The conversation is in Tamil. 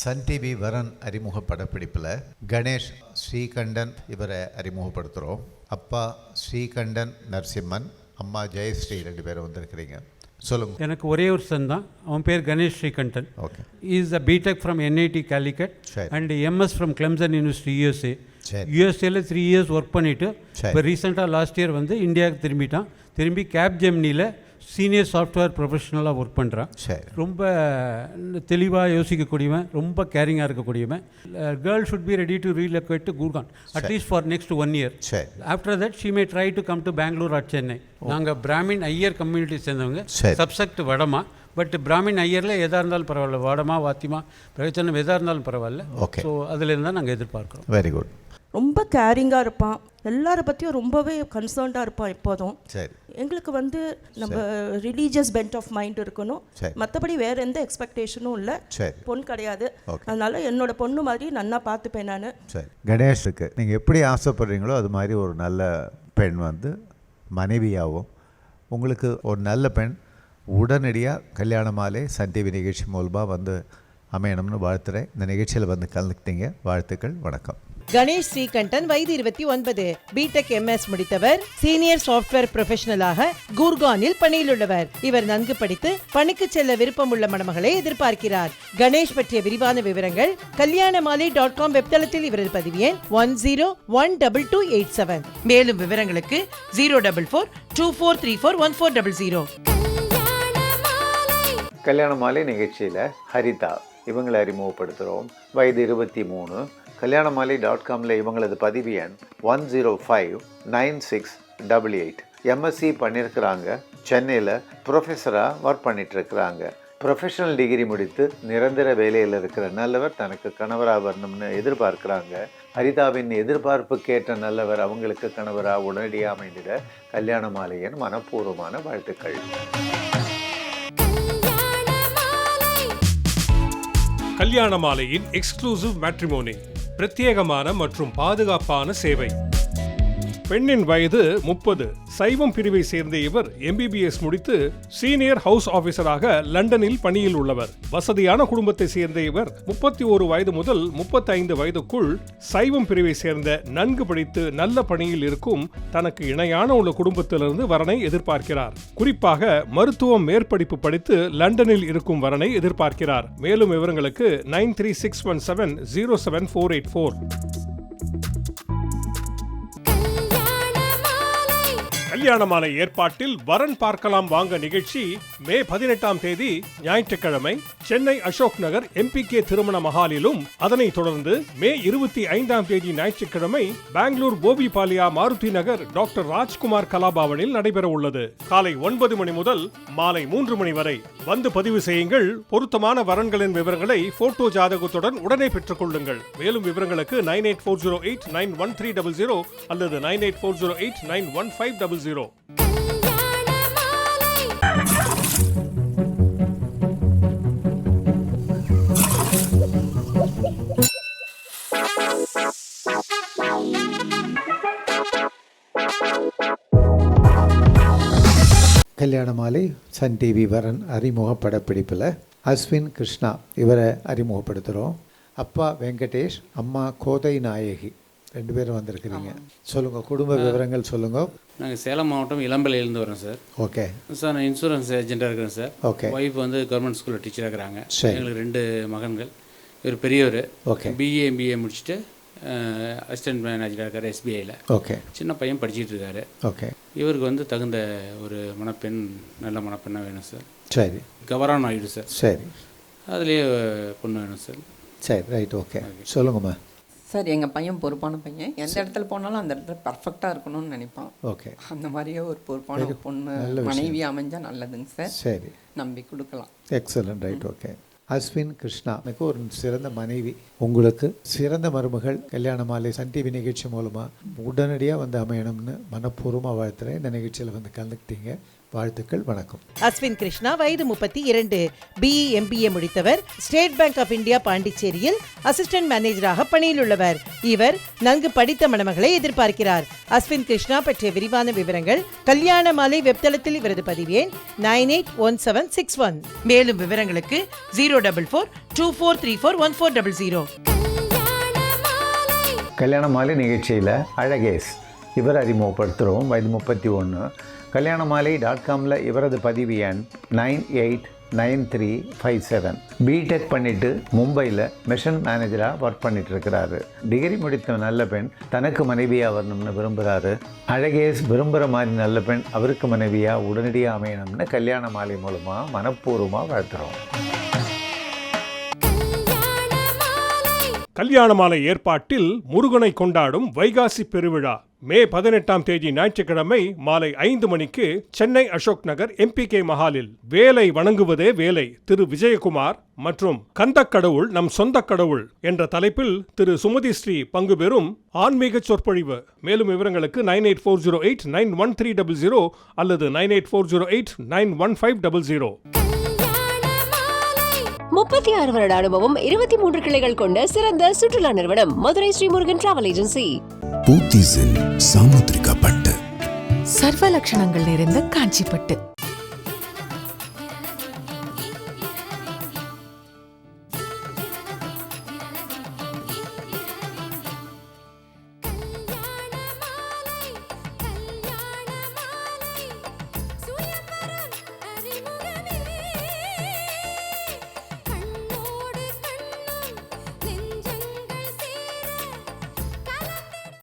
சன் டிவி வரன் அறிமுக படப்பிடிப்பில் கணேஷ் ஸ்ரீகண்டன் இவரை அறிமுகப்படுத்துகிறோம் அப்பா ஸ்ரீகண்டன் நரசிம்மன் அம்மா ஜெயஸ்ரீ ரெண்டு பேரும் வந்திருக்கிறீங்க. சொல்லுங்க. எனக்கு ஒரே ஒரு சன் தான். அவன் பேர் Ganesh Srikantan. Okay. Is a BTech from NIT Calicut. And MS from Clemson university USA. யூஎஸ்ஏல three years work பண்ணிவிட்டு. இப்போ ரீசெண்டாக லாஸ்ட் இயர் வந்து இந்தியாவுக்கு திரும்பிட்டான். திரும்பி கேப் ஜெம்னியில் சீனியர் சாஃப்ட்வேர் ப்ரொஃபஷனலாக ஒர்க் பண்ணுறான் சரி. ரொம்ப தெளிவாக யோசிக்கக்கூடியவன் ரொம்ப கேரிங்காக இருக்கக்கூடியவன். Girl should be ready to relocate to Gurgaon at least for next one year சரி. After that she may try to come to Bangalore or Chennai நாங்கள் பிராமின் ஐயர் கம்யூனிட்டி சேர்ந்தவங்க. சரி. சப்செக்ட் வடமா பட் பிராமின் ஐயரில் எதாக இருந்தாலும் பரவாயில்ல. வடமா வாத்திமா பிரவச்சனம் எதாக இருந்தாலும் பரவாயில்ல. Okay. ஸோ அதுலேருந்து தான் நாங்கள் எதிர்பார்க்குறோம். வெரி குட் ரொம்ப கேரிங்காக இருப்பான். எல்லார பற்றியும் ரொம்பவே கன்சர்ன்டாக இருப்பான் எப்போதும். சரி. எங்களுக்கு வந்து நம்ம ரிலீஜியஸ் பென்ட் ஆஃப் மைண்ட் இருக்கணும். மற்றபடி வேற எந்த எக்ஸ்பெக்டேஷனும் இல்லை. சரி. பொண்ணு கிடையாது. அதனால என்னோட பொண்ணு மாதிரி நன்னா பார்த்துப்பேன் நான். சரி. கணேஷுக்கு நீங்கள் எப்படி ஆசைப்படுறீங்களோ அது மாதிரி ஒரு நல்ல பெண் வந்து மனைவியாகவும் உங்களுக்கு ஒரு நல்ல பெண் உடனடியாக கல்யாண மாலை சன் டிவி நிகழ்ச்சி மூலமாக வந்து அமையணும்னு வாழ்த்துறேன். இந்த நிகழ்ச்சியில் வந்து கலந்துக்கிட்டீங்க. வாழ்த்துக்கள். வணக்கம். கணேஷ் ஸ்ரீகண்டன் வயது இருபத்தி ஒன்பது. பிடெக் எம்எஸ் முடித்தவர். சீனியர் சாஃப்ட்வேர் ப்ரொஃபஷனலாக கூர்கானில் பணியில் உள்ளவர் இவர் நன்கு படித்து பணிக்கு செல்ல விருப்பமுள்ள மணமகளை எதிர்பார்க்கிறார். கணேஷ் பற்றிய விரிவான விவரங்கள் கல்யாணமாலை டாட் காம் வெப்தளத்தில் இவரது பதிவு எண் one zero one double two eight seven. மேலும் விவரங்களுக்கு zero double four two four three four one four double zero. கல்யாண மாலை நிகழ்ச்சியில் ஹரிதா. இவங்களை அறிமுகப்படுத்துகிறோம் வயது இருபத்தி மூணு. கல்யாண மாலை டாட் காமில் இவங்களது பதிவு எண் one zero five nine six double eight MSc பண்ணியிருக்கிறாங்க சென்னையில் ப்ரொஃபஸராக ஒர்க் பண்ணிகிட்ருக்கிறாங்க ப்ரொஃபஷனல் டிகிரி முடித்து நிரந்தர வேலையில் இருக்கிற நல்லவர் தனக்கு கணவராக வரணும்னு எதிர்பார்க்குறாங்க. ஹரிதாவின் எதிர்பார்ப்புக்கேற்ற நல்லவர் அவங்களுக்கு கணவராக உடனடியாக அமைந்திட கல்யாண மாலையின் மனப்பூர்வமான வாழ்த்துக்கள். கல்யாண மாலையின் எக்ஸ்க்ளூசிவ் மேட்ரிமோனி பிரத்யேகமான மற்றும் பாதுகாப்பான சேவை. பெண்ணின் வயது முப்பது. சைவம் பிரிவை சேர்ந்த இவர் எம்பிபிஎஸ் முடித்து சீனியர் ஹவுஸ் ஆபீசராக லண்டனில் பணியில் உள்ளவர். வசதியான குடும்பத்தை சேர்ந்த இவர் முப்பத்தி ஒரு வயது முதல் முப்பத்தைந்து வயதுக்குள் சைவம் பிரிவை சேர்ந்த நன்கு படித்து நல்ல பணியில் இருக்கும் தனக்கு இணையான உள்ள குடும்பத்திலிருந்து வரனை எதிர்பார்க்கிறார். குறிப்பாக மருத்துவம் மேற்படிப்பு படித்து லண்டனில் இருக்கும் வரனை எதிர்பார்க்கிறார். மேலும் விவரங்களுக்கு nine three six one seven zero seven four eight four. கல்யாணமான ஏற்பாட்டில் வரன் பார்க்கலாம் வாங்க நிகழ்ச்சி மே பதினெட்டாம் தேதி ஞாயிற்றுக்கிழமை. சென்னை அசோக் நகர் எம்பிகே திருமண மஹாலிலும் அதனைத் தொடர்ந்து மே இருபத்தி ஐந்தாம் தேதி ஞாயிற்றுக்கிழமை பெங்களூர் கோபிபாலியா மாருதி நகர் டாக்டர் ராஜ்குமார் கலாபவனில் நடைபெற உள்ளது. காலை ஒன்பது மணி முதல் மாலை மூன்று மணி வரை வந்து பதிவு செய்யுங்கள். பொருத்தமான வரன்களின் விவரங்களை போட்டோ ஜாதகத்துடன் உடனே பெற்றுக் கொள்ளுங்கள் மேலும் விவரங்களுக்கு nine eight four zero eight nine one three double zero அல்லது nine eight four zero eight nine one five double zero. கல்யாண மாலை சன் டிவி வரன் அறிமுக படப்பிடிப்பில் அஸ்வின் கிருஷ்ணா இவரை அறிமுகப்படுத்துகிறோம் அப்பா வெங்கடேஷ் அம்மா கோதை நாயகி. ரெண்டு பேரும் வந்திருக்கிறீங்க. சொல்லுங்கள் குடும்ப விவரங்கள் சொல்லுங்கள் நாங்கள் சேலம் மாவட்டம் இளம்பிள்ளையிலேருந்து வரோம் சார். ஓகே. சார் நான் இன்சூரன்ஸ் ஏஜென்ட்டாக இருக்கிறேன் சார். ஓகே. ஒய்ஃப் வந்து கவர்மெண்ட் ஸ்கூலில் டீச்சராக இருக்கிறாங்க. எங்களுக்கு ரெண்டு மகன்கள். இவர் பெரியவர். ஓகே. பிஏ எம்பிஏ முடிச்சுட்டு அசிஸ்டன்ட் மேனேஜராக இருக்கார் எஸ்பிஐயில் ஓகே சின்ன பையன் படிச்சிட்டு இருக்காரு. ஓகே இவருக்கு வந்து தகுந்த ஒரு மணப்பெண் நல்ல மணப்பெண்ணாக வேணும் சார் சரி. கவரான் ஆயிடு சார் சரி. அதுலேயே பொண்ணு வேணும் சார் சரி ரைட் ஓகே சொல்லுங்கம்மா சார் எங்கள் பையன் பொறுப்பான பையன். எந்த இடத்துல போனாலும் அந்த இடத்துல பர்ஃபெக்டாக இருக்கணும்னு நினைப்பான். ஓகே அந்த மாதிரியே ஒரு பொறுப்பான பொண்ணு மனைவி அமைஞ்சா நல்லதுங்க சார் சரி. நம்பி கொடுக்கலாம். Excellent right okay Ashwin Krishna எனக்கு ஒரு சிறந்த மனைவி. உங்களுக்கு சிறந்த மருமகள் கல்யாண மாலை சன் டிவி நிகழ்ச்சி மூலமாக உடனடியாக வந்து அமையணும்னு மனப்பூர்வமாக வாழ்த்துறேன். இந்த நிகழ்ச்சியில் வந்து கலந்துக்கிட்டீங்க. வாழ்த்துக்கள் வணக்கம். அஸ்வின் கிருஷ்ணா வயது முப்பத்தி இரண்டு பிஇ எம்பிஏ முடித்தவர். ஸ்டேட் பேங்க் ஆஃப் இந்தியா பாண்டிச்சேரியில் அசிஸ்டன்ட் மேனேஜராக பணியில் உள்ளவர். இவர் நன்கு படித்த மணமகளை எதிர்பார்க்கிறார். அஸ்வின் கிருஷ்ணா பற்றிய விரிவான விவரங்கள் கல்யாண மாலை வெப்தளத்தில் இவரது பதிவு எண் nine eight one seven six one. மேலும் விவரங்களுக்கு zero double four two four three four one four double zero கல்யாண மாலை நிகழ்ச்சியில் அழகேஸ் இவர் அறிமுகப்படுத்துகிறோம் வயது முப்பத்தி ஒன்று கல்யாண மாலை டாட் காமில் இவரது பதிவு எண் nine eight nine three five seven BTech பண்ணிட்டு மும்பையில் மிஷன் மேனேஜராக ஒர்க் பண்ணிட்டு இருக்கிறாரு டிகிரி முடித்த நல்ல பெண் தனக்கு மனைவியாக வரணும்னு விரும்புகிறாரு அழகேஸ் விரும்புகிற மாதிரி நல்ல பெண் அவருக்கு மனைவியாக உடனடியாக அமையணும்னு கல்யாண மாலை மூலமாக மனப்பூர்வமாக வாழ்த்துறோம். கல்யாணமான ஏற்பாட்டில் முருகனை கொண்டாடும் வைகாசி பெருவிழா. மே பதினெட்டாம் தேதி ஞாயிற்றுக்கிழமை மாலை ஐந்து மணிக்கு சென்னை அசோக் நகர் எம்பிகே மஹாலில் வேலை வணங்குவதே வேலை. திரு விஜயகுமார் மற்றும் கந்தக் கடவுள் நம் சொந்த கடவுள் என்ற தலைப்பில் திரு சுமதி ஸ்ரீ பங்கு பெறும் ஆன்மீக சொற்பொழிவு. மேலும் விவரங்களுக்கு nine eight four zero eight nine one three double zero அல்லது nine eight four zero eight nine one five double zero. முப்பத்தி ஆறு வருட அனுபவம் இருபத்தி மூன்று கிளைகள் கொண்ட சிறந்த சுற்றுலா நிறுவனம் மதுரை ஸ்ரீமுருகன் டிராவல் ஏஜென்சி. போத்தீஸில் சாமுத்திரிகா பட்டு. சர்வ லட்சணங்கள் நிறைந்த காஞ்சிப்பட்டு.